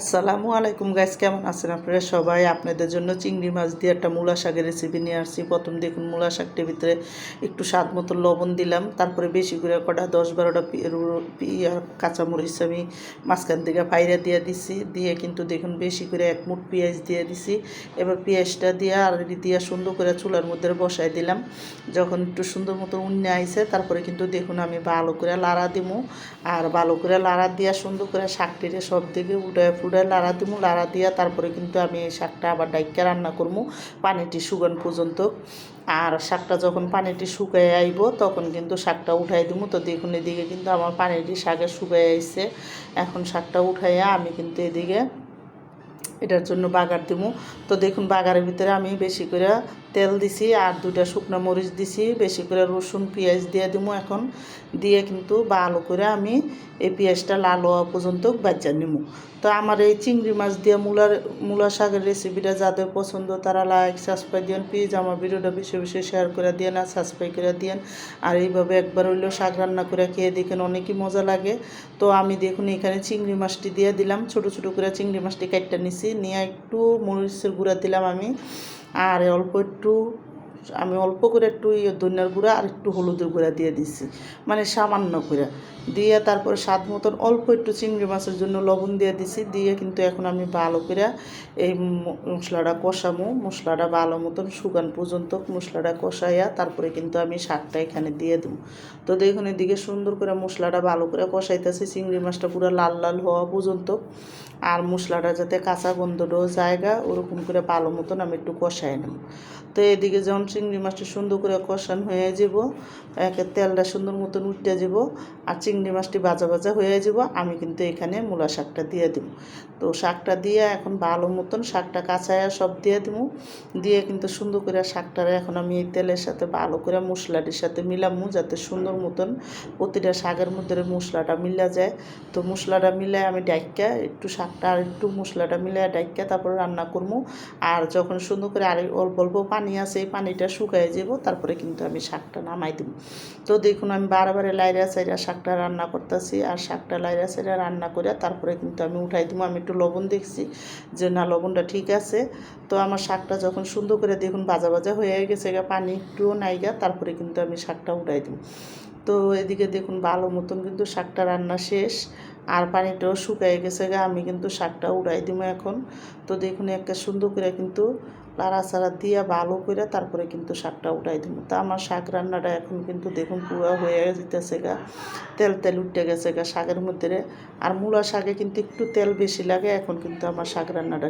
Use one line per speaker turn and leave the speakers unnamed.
আসসালামু আলাইকুম গাইস কেমন আছেন আপনারা সবাই? আপনাদের জন্য চিংড়ি মাছ দিয়ে একটা মূলা শাকের রেসিপি নিয়ে আসছি। প্রথম দেখুন মূলা শাকটির ভিতরে একটু স্বাদ মতো লবণ দিলাম। তারপরে বেশি করে কটা দশ বারোটা কাঁচামরিচ আমি মাঝখান থেকে ফাইরা দিয়ে দিছি। দিয়ে কিন্তু দেখুন বেশি করে এক মুঠ পেঁয়াজ দিয়ে দিছি। এবার পেঁয়াজটা দিয়ে আর দিয়ে সুন্দর করে চুলার মধ্যে বসাই দিলাম। যখন একটু সুন্দর মতো উন্নে আইছে, তারপরে কিন্তু দেখুন আমি ভালো করে লাড়া দিমু। আর ভালো করে লাড়া দিয়া সুন্দর করে শাকটিরে সব দিকে উঠে ফুটে লাড়া দিমু, লাড়া দিয়া তারপরে কিন্তু আমি এই শাকটা আবার ডাইকা রান্না করব পানিটি শুকান পর্যন্ত। আর শাকটা যখন পানিটি শুকাই আইব, তখন কিন্তু শাকটা উঠাই দিব তো দেখুন, এদিকে কিন্তু আমার পানিটি শাকে শুকাই আইছে। এখন শাকটা উঠাইয়া আমি কিন্তু এদিকে এটার জন্য বাগার দিব তো দেখুন, বাগারের ভিতরে আমি বেশি করে তেল দিছি আর দুটা শুকনো মরিচ দিছি, বেশি করে রসুন, পেঁয়াজ দিয়ে দিব এখন। দিয়ে কিন্তু ভালো করে আমি এই পেঁয়াজটা লাল হওয়া পর্যন্ত বাজ্যা নিব তো আমার এই চিংড়ি মাছ দিয়ে মূলার, মূলা শাকের রেসিপিটা যাদের পছন্দ তারা লাইক সাবস্ক্রাইব দিন প্লিজ আমার ভিডিওটা বেশি বেশি শেয়ার করে দিয়েন আর সাবস্ক্রাইব করে দিয়েন। আর এইভাবে একবার হইলেও শাক রান্না করে খেয়ে দেখেন অনেকই মজা লাগে। তো আমি দেখুন এখানে চিংড়ি মাছটি দিয়ে দিলাম। ছোট ছোট করে চিংড়ি মাছটি কাটটা নিছি। নিয়ে একটু মরিচের গুঁড়া দিলাম আমি। আর অল্প একটু, আমি অল্প করে একটু ইয়ে ধনিয়ার গুঁড়া আর একটু হলুদের গুঁড়া দিয়ে দিছি মানে সামান্য করে। দিয়ে তারপরে স্বাদ মতন অল্প একটু চিংড়ি মাছের জন্য লবণ দিয়ে দিছি, দিয়ে কিন্তু এখন আমি ভালো করে এই মশলাটা কষামো। মশলাটা ভালো মতন শুকান পর্যন্ত মশলাটা কষাইয়া তারপরে কিন্তু আমি শাকটা এখানে দিয়ে দেবো। তো দেখুন এদিকে সুন্দর করে মশলাটা ভালো করে কষাইতেছি, চিংড়ি মাছটা পুরো লাল লাল হওয়া পর্যন্ত। আর মশলাটা যাতে কাঁচা গন্ধটাও জায়গা, ওরকম করে ভালো মতন আমি একটু কষাই নেব। তো এদিকে যখন চিংড়ি মাছটা সুন্দর করে কষান হয়ে যাব, একে তেলটা সুন্দর মতন উঠতে যাব আর চিংড়ি মাছটি ভাজা ভাজা হয়ে যাব, আমি কিন্তু এখানে মূলা শাকটা দিয়ে দেব। তো শাকটা দিয়ে এখন ভালো মতন শাকটা কাঁচায়া সব দিয়ে দেবো। দিয়ে কিন্তু সুন্দর করে শাকটারে এখন আমি এই তেলের সাথে ভালো করে মশলাটির সাথে মিলামু, যাতে সুন্দর মতন প্রতিটা শাকের মধ্যে মশলাটা মিলা যায়। তো মশলাটা মিলাই আমি ডাইকা একটু শাকটা আর একটু মশলাটা মিলে ডাইকা তারপরে রান্না করব আর যখন সুন্দর করে আর অল্প অল্প পানি আছে, এই পানিটা শুকায় যাব তারপরে কিন্তু আমি শাকটা নামাই দেবো তো দেখুন, আমি বারবারে লাইরা সাইরা শাকটা রান্না করতেছি, আর শাকটা লাইরা সাইরা রান্না করে তারপরে কিন্তু আমি উঠাই দেবো আমি একটু লবণ দেখছি যে, না, লবণটা ঠিক আছে। তো আমার শাকটা যখন সুন্দর করে দেখুন ভাজা ভাজা হয়ে গেছে, গা পানি একটুও নাইগা, তারপরে কিন্তু আমি শাকটা উঠাই দেবো তো এদিকে দেখুন, ভালো মতন কিন্তু শাকটা রান্না শেষ। আর পানিটাও শুকাই গেছে গা, আমি কিন্তু শাকটা উড়াই দিব এখন। তো দেখুন একটা সুন্দর করে কিন্তু লাড়াচাড়া দিয়ে ভালো করে তারপরে কিন্তু শাকটা উঠাই দিব তা আমার শাক রান্নাটা এখন কিন্তু দেখুন পুরো হয়ে যেতেছে গা, তেল তেল উঠে গেছে গা শাকের মধ্যে আর মূলা শাকে কিন্তু একটু তেল বেশি লাগে, এখন কিন্তু আমার শাক রান্নাটা